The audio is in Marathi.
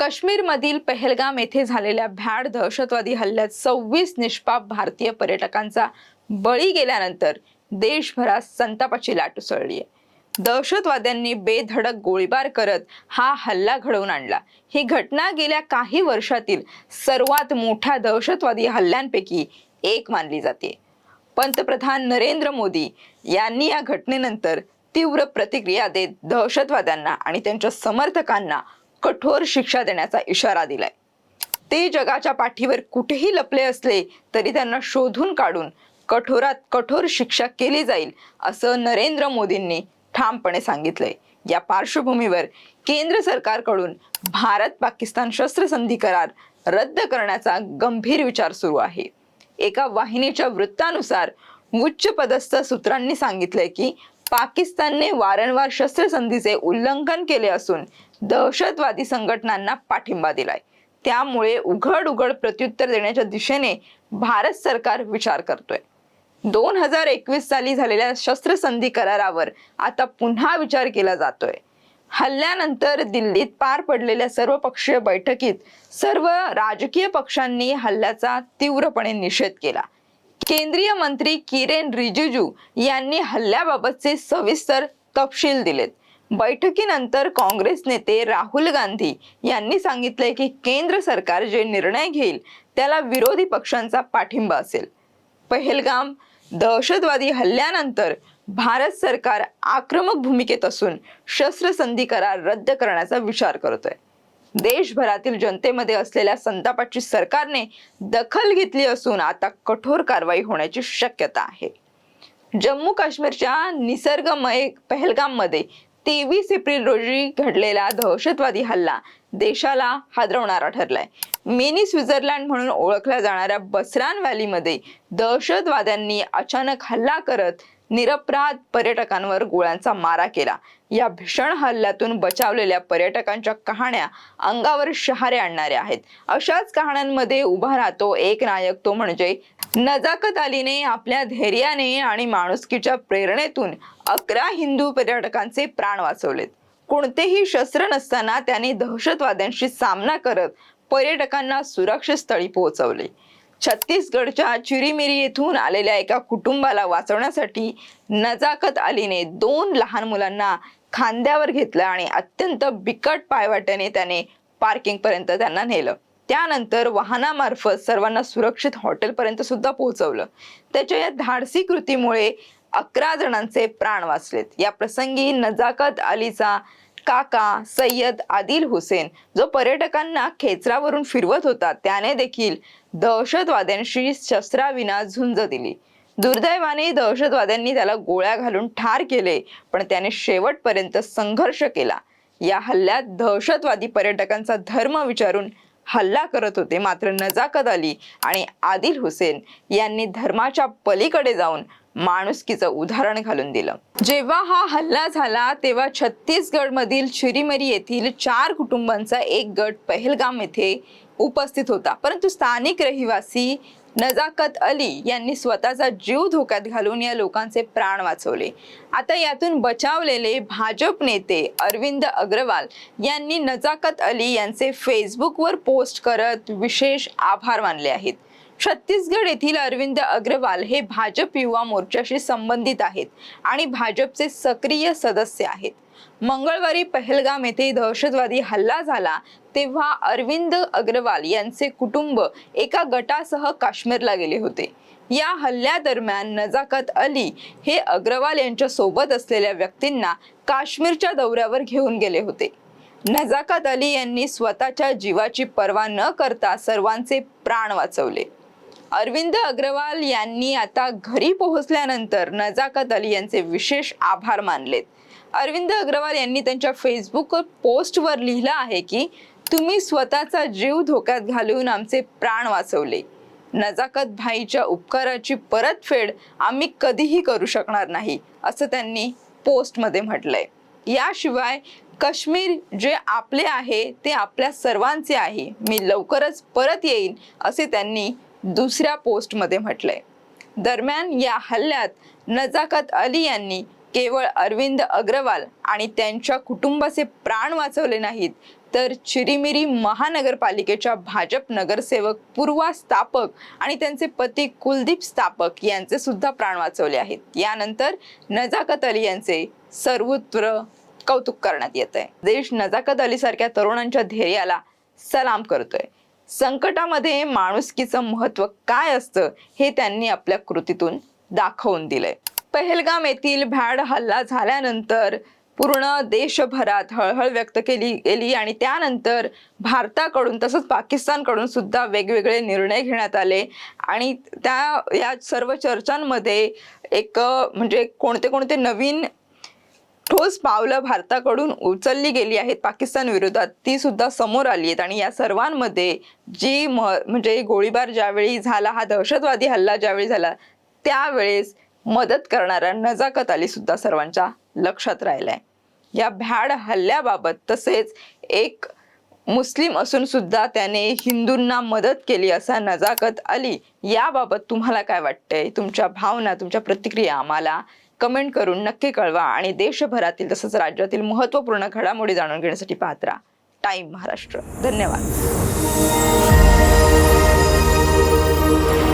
काश्मीरमधील पहलगाम येथे झालेल्या भ्याड दहशतवादी हल्ल्यात सव्वीस निष्पाप भारतीय पर्यटकांचा बळी गेल्यानंतर देशभरात संतापाची लाट उसळली आहे. दहशतवाद्यांनी बेधडक गोळीबार करत हा हल्ला घडवून आणला. ही घटना गेल्या काही वर्षातील सर्वात मोठ्या दहशतवादी हल्ल्यांपैकी एक मानली जाते. पंतप्रधान नरेंद्र मोदी यांनी या घटनेनंतर तीव्र प्रतिक्रिया देत दहशतवाद्यांना आणि त्यांच्या समर्थकांना कठोर शिक्षा देण्याचा इशारा दिलाय. ते जगाच्या पाठीवर कुठेही लपले असले तरी त्यांना शोधून काढून कठोरात कठोर शिक्षा केली जाईल असं नरेंद्र मोदींनी ठामपणे सांगितलंय. या पार्श्वभूमीवर केंद्र सरकारकडून भारत पाकिस्तान शस्त्रसंधी करार रद्द करण्याचा गंभीर विचार सुरू आहे. एका वाहिनीच्या वृत्तानुसार उच्च पदस्थ सूत्रांनी सांगितलंय की पाकिस्तानने वारंवार शस्त्रसंधीचे उल्लंघन केले असून दहशतवादी संघटनांना पाठिंबा दिलाय. त्यामुळे उघड उघड प्रत्युत्तर देण्याच्या दिशेने भारत सरकार विचार करतोय. दोन हजार एकवीस साली झालेल्या शस्त्रसंधी करारावर आता पुन्हा विचार केला जातोय. हल्ल्यानंतर दिल्लीत पार पडलेल्या सर्वपक्षीय बैठकीत सर्व राजकीय पक्षांनी हल्ल्याचा तीव्रपणे निषेध केला. केंद्रीय मंत्री किरेन रिजिजू यांनी हल्ल्याबाबतचे सविस्तर तपशील दिलेत. बैठकीनंतर काँग्रेस नेते राहुल गांधी यांनी सांगितलंय की केंद्र सरकार जे निर्णय घेईल त्याला विरोधी पक्षांचा पाठिंबा असेल. पहलगाम दहशतवादी हल्ल्यानंतर भारत सरकार आक्रमक भूमिकेत असून शस्त्रसंधी करार रद्द करण्याचा विचार करतोय. देशभरातील जनतेमध्ये असलेल्या संतापाची सरकारने दखल घेतली असून आता कठोर कारवाई होण्याची शक्यता आहे. जम्मू काश्मीरच्या निसर्गमय पहलगाममध्ये तेवीस एप्रिल रोजी घडलेला दहशतवादी हल्ला देशाला हादरवणारा ठरलाय. मिनी स्वित्झर्लंड म्हणून ओळखल्या जाणाऱ्या बसरान व्हॅलीमध्ये दहशतवाद्यांनी अचानक हल्ला करत निरपराध पर्यटकांवर गोळ्यांचा मारा केला. या भीषण हल्ल्यातून बचावलेल्या पर्यटकांच्या कहाण्या अंगावर शहारे आणणाऱ्या आहेत. अशाच कहाण्यांमध्ये उभा राहतो एक नायक तो म्हणजे नजाकत अलीने आपल्या धैर्याने आणि माणुसकीच्या प्रेरणेतून अकरा हिंदू पर्यटकांचे प्राण वाचवलेत. कोणतेही शस्त्र नसताना त्याने दहशतवाद्यांशी सामना करत पर्यटकांना सुरक्षित स्थळी पोहोचवले. छत्तीसगडच्या चिरीमिरी येथून आलेल्या एका कुटुंबाला वाचवण्यासाठी नजाकत अलीने दोन लहान मुलांना खांद्यावर घेतलं आणि अत्यंत बिकट पायवाट्याने त्याने पार्किंग पर्यंत त्यांना नेलं. त्यानंतर वाहनामार्फत सर्वांना सुरक्षित हॉटेलपर्यंत सुद्धा पोहोचवलं. त्याच्या या धाडसी कृतीमुळे अकरा जणांचे प्राण वाचलेत. या प्रसंगी नजाकत अलीचा काका सय्यद आदिल हुसेन जो पर्यटकांना खेचरावरून फिरवत होता त्याने देखील दहशतवाद्यांशी शस्त्राविना झुंज दिली. दुर्दैवाने दहशतवाद्यांनी त्याला गोळ्या घालून ठार केले पण त्याने शेवटपर्यंत संघर्ष केला. या हल्ल्यात दहशतवादी पर्यटकांचा धर्म विचारून हल्ला करत होते मात्र नजाकत आली आणि आदिल हुसेन यांनी धर्माच्या पलीकडे जाऊन माणुसकीचं उदाहरण घालून दिलं. जेव्हा हा हल्ला झाला तेव्हा छत्तीसगड मधील चिरीमरी येथील चार कुटुंबांचा एक गट पहलगाम येथे उपस्थित होता. परंतु स्थानिक रहिवासी नजाकत अली यांनी स्वतःचा जीव धोक्यात घालून या लोकांचे प्राण वाचवले. आता यातून बचावलेले भाजप नेते अरविंद अग्रवाल यांनी नजाकत अली यांचे फेसबुकवर पोस्ट करत विशेष आभार मानले आहेत. छत्तीसगड येथील अरविंद अग्रवाल हे भाजप युवा मोर्चाशी संबंधित आहेत आणि भाजपचे सक्रिय सदस्य आहेत. मंगळवारी पहलगाम येथे दहशतवादी हल्ला झाला तेव्हा अरविंद अग्रवाल यांचे कुटुंब एका गटासह काश्मीरला गेले होते. या हल्ल्यादरम्यान नजाकत अली हे अग्रवाल यांच्या सोबत असलेल्या व्यक्तींना काश्मीरच्या दौऱ्यावर घेऊन गेले होते. नजाकत अली यांनी स्वतःच्या जीवाची पर्वा न करता सर्वांचे प्राण वाचवले. अरविंद अग्रवाल यांनी आता घरी पोहोचल्यानंतर नजाकत अली यांचे विशेष आभार मानलेत. अरविंद अग्रवाल यांनी त्यांच्या फेसबुक पोस्टवर लिहिलं आहे की तुम्ही स्वतःचा जीव धोक्यात घालून आमचे प्राण वाचवले. नजाकत भाईच्या उपकाराची परतफेड आम्ही कधीही करू शकणार नाही असं त्यांनी पोस्टमध्ये म्हटलंय. याशिवाय काश्मीर जे आपले आहे ते आपल्या सर्वांचे आहे. मी लवकरच परत येईन असे त्यांनी दुसऱ्या पोस्टमध्ये म्हटलंय. दरम्यान या हल्ल्यात नजाकत अली यांनी केवळ अरविंद अग्रवाल आणि त्यांच्या कुटुंबाचे प्राण वाचवले नाहीत तर चिरीमिरी महानगरपालिकेच्या भाजप नगरसेवक पूर्वा स्थापक आणि त्यांचे पती कुलदीप स्थापक यांचे सुद्धा प्राण वाचवले आहेत. यानंतर नजाकत अली यांचे सर्वत्र कौतुक करण्यात येत आहे देश नजाकत अली सारख्या तरुणांच्या धैर्याला सलाम करतोय. संकटामध्ये माणुसकीचं महत्त्व काय असतं हे त्यांनी आपल्या कृतीतून दाखवून दिलंय. पहलगाम येथील भॅड हल्ला झाल्यानंतर पूर्ण देशभरात हळहळ व्यक्त केली गेली आणि त्यानंतर भारताकडून तसंच पाकिस्तानकडून सुद्धा वेगवेगळे निर्णय घेण्यात आले. आणि त्या या सर्व चर्चांमध्ये एक म्हणजे कोणते कोणते नवीन ठोस पावलं भारताकडून उचलली गेली आहेत. पाकिस्तान विरोधात ती सुद्धा समोर आली आहेत. आणि या सर्वांमध्ये जी मह म्हणजे गोळीबार ज्यावेळी झाला हा दहशतवादी हल्ला ज्यावेळी झाला त्यावेळेस मदत करणारा नजाकत अली सुद्धा सर्वांच्या लक्षात राहिलाय. या भ्याड हल्ल्याबाबत तसेच एक मुस्लिम असून सुद्धा त्याने हिंदूंना मदत केली असा नजाकत अली याबाबत तुम्हाला काय वाटतंय? तुमच्या भावना तुमच्या प्रतिक्रिया आम्हाला कमेंट करून नक्की कळवा आणि देशभरातील तसंच राज्यातील महत्त्वपूर्ण घडामोडी जाणून घेण्यासाठी पाहत राहा. टाईम महाराष्ट्र. धन्यवाद.